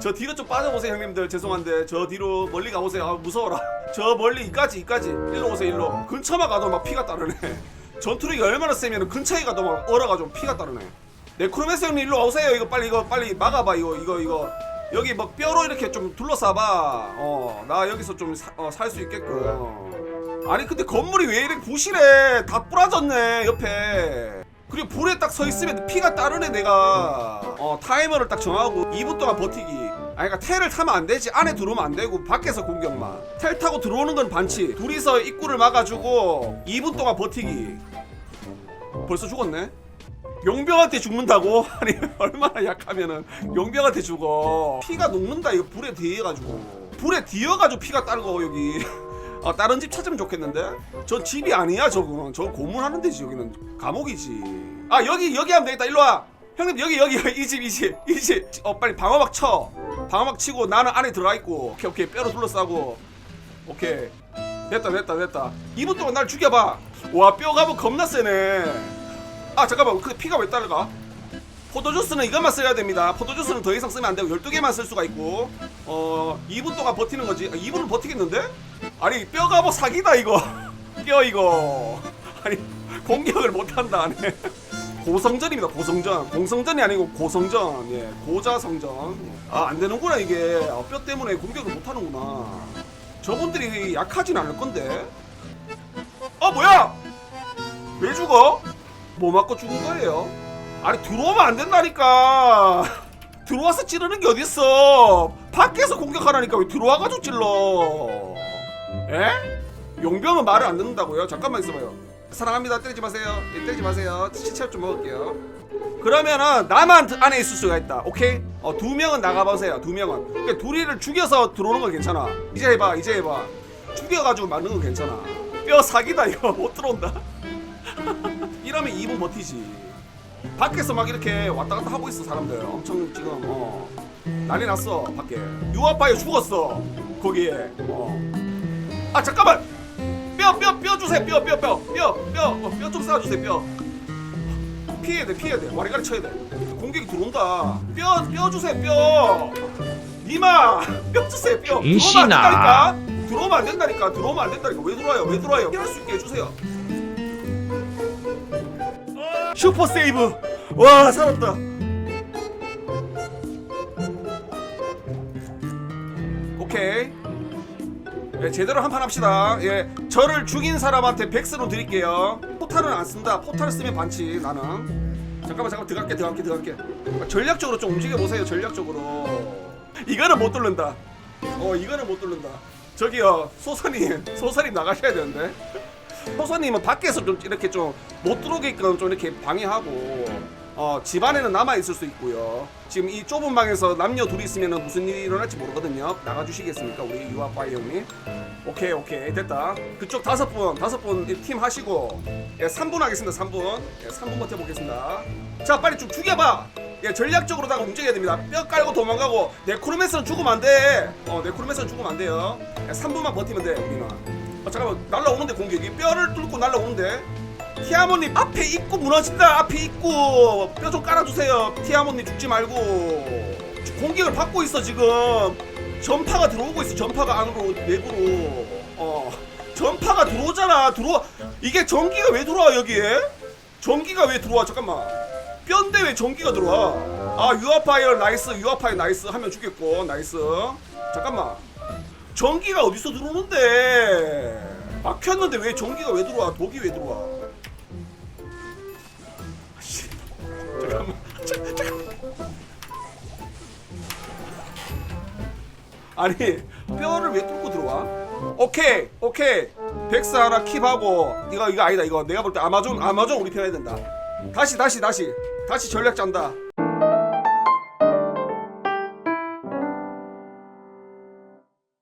저 뒤로 좀 빠져보세요 형님들. 죄송한데 저 뒤로 멀리 가보세요. 아 무서워라. 저 멀리 이까지 이까지. 일로 오세요 일로. 근처만 가도 막 피가 따르네. 전투력이 얼마나 세면 근처에 가도 막 얼어가지고 피가 따르네. 네크로메스 형님 일로 오세요. 이거 빨리 이거 빨리 막아봐 이거 이거 이거. 여기 막 뼈로 이렇게 좀 둘러싸봐. 어 나 여기서 좀 살수 있게끔. 어. 아니 근데 건물이 왜 이렇게 부실해? 다 부러졌네 옆에 그리고 불에 딱 서 있으면 피가 따르네 내가. 어 타이머를 딱 정하고 2분 동안 버티기. 아니 그러니까 텔을 타면 안 되지. 안에 들어오면 안 되고 밖에서 공격만. 텔 타고 들어오는 건 반칙. 둘이서 입구를 막아주고 2분 동안 버티기. 벌써 죽었네? 용병한테 죽는다고? 아니 얼마나 약하면은 용병한테 죽어. 피가 녹는다 이거 불에 뒤어가지고. 불에 뒤어가지고 피가 따르고 여기 아, 다른 집 찾으면 좋겠는데? 저 집이 아니야 저거는 저 고문하는 데지 여기는. 감옥이지. 아 여기 여기 하면 되겠다. 일로와. 형님 여기 여기 이 집 이집이 집. 어 빨리 방어막 쳐. 방어막 치고 나는 안에 들어가 있고. 오케이 오케이. 뼈로 둘러싸고. 오케이. 됐다 됐다 됐다. 2분 동안 날 죽여봐. 와 뼈가 뭐 겁나 세네. 아 잠깐만. 근데 피가 왜 따라가? 포도주스는 이것만 써야 됩니다. 포도주스는 더 이상 쓰면 안 되고 12개만 쓸 수가 있고. 어 2분 동안 버티는 거지. 아, 2분은 버티겠는데? 아니 뼈가 뭐 사기다 이거. 뼈 이거. 아니 공격을 못한다 안에 고성전입니다 고성전. 공성전이 아니고 고성전. 예 고자성전. 아 안되는구나 이게. 아, 뼈 때문에 공격을 못하는구나. 저분들이 약하진 않을 건데. 아 뭐야? 왜 죽어? 뭐 맞고 죽은 거예요? 아니 들어오면 안 된다니까. 들어와서 찌르는 게 어딨어? 밖에서 공격하라니까 왜 들어와가지고 찔러 에? 용병은 말을 안 듣는다고요? 잠깐만 있어봐요. 사랑합니다. 때리지 마세요. 예, 때리지 마세요. 시체업 좀 먹을게요. 그러면은 나만 드- 안에 있을 수가 있다. 오케이? 어 두 명은 나가보세요. 두 명은. 그러니까 둘이를 죽여서 들어오는 건 괜찮아. 이제 해봐 이제 해봐. 죽여가지고 맞는 건 괜찮아. 뼈 사기다 이거. 못 들어온다. 이러면 2분 버티지. 밖에서 막 이렇게 왔다 갔다 하고 있어 사람들. 엄청 지금 어. 난리 났어 밖에. 유아파에 죽었어 거기에. 어 아 잠깐만! 뼈 뼈 뼈 주세요. 뼈 뼈 뼈. 뼈 뼈. 좀 쏴주세요 뼈. 피해야 돼 피해야 돼. 와리가리 쳐야 돼. 공격이 들어온다. 뼈 뼈 주세요 뼈. 니마! 뼈 주세요 뼈. 들어오면 안. 된다니까. 들어오면 안 된다니까. 들어오면 안 된다니까. 왜 들어와요? 왜 들어와요? 피할 수 있게 해주세요. 슈퍼 세이브. 와 살았다 예, 제대로 한 판 합시다. 예 저를 죽인 사람한테 백스로 드릴게요. 포탈은 안 쓴다. 포탈 쓰면 반칙 나는. 잠깐만 잠깐만. 들어갈게 들어갈게 들어갈게. 아, 전략적으로 좀 움직여 보세요 전략적으로. 이거는 못 뚫는다. 어 이거는 못 뚫는다. 저기요 소선님 소선님 나가셔야 되는데. 소선님은 밖에서 좀 이렇게 좀 못 들어오게끔 좀 이렇게 방해하고 어 집안에는 남아 있을 수 있고요. 지금 이 좁은 방에서 남녀 둘이 있으면 무슨 일이 일어날지 모르거든요. 나가 주시겠습니까, 우리 유아 파이 형님? 오케이 오케이 됐다. 그쪽 다섯 분 다섯 분 팀 하시고 예 3분 하겠습니다. 3분 예 3분 버텨 보겠습니다. 자 빨리 좀 죽여봐. 예 전략적으로 다 움직여야 됩니다. 뼈 깔고 도망가고 네크로메스는 죽으면 안 돼. 어 네크로메스는 죽으면 안 돼요. 예, 3분만 버티면 돼 우리는. 어, 잠깐만 날라오는데 공격이 뼈를 뚫고 날라오는데 티아모님 앞에 입구 무너진다 앞에 입구 뼈 좀 깔아주세요. 티아모님 죽지 말고. 공격을 받고 있어 지금. 전파가 들어오고 있어 전파가 안으로 내부로. 어 전파가 들어오잖아 들어와. 이게 전기가 왜 들어와 여기에? 전기가 왜 들어와? 잠깐만. 뼈인데 왜 전기가 들어와? 아 유아파이어 나이스 유아파이어 나이스. 하면 죽겠고 나이스. 잠깐만. 전기가 어디서 들어오는데? 막혔는데 왜 전기가 왜 들어와? 독이 왜 들어와 아니 뼈를 왜 뚫고 들어와? 오케이 오케이. 백스 하나 킵하고 이거 이거 아니다 이거. 내가 볼 때 아마존 아마존 우리 편해야 된다. 다시 다시 다시. 다시 전략 짠다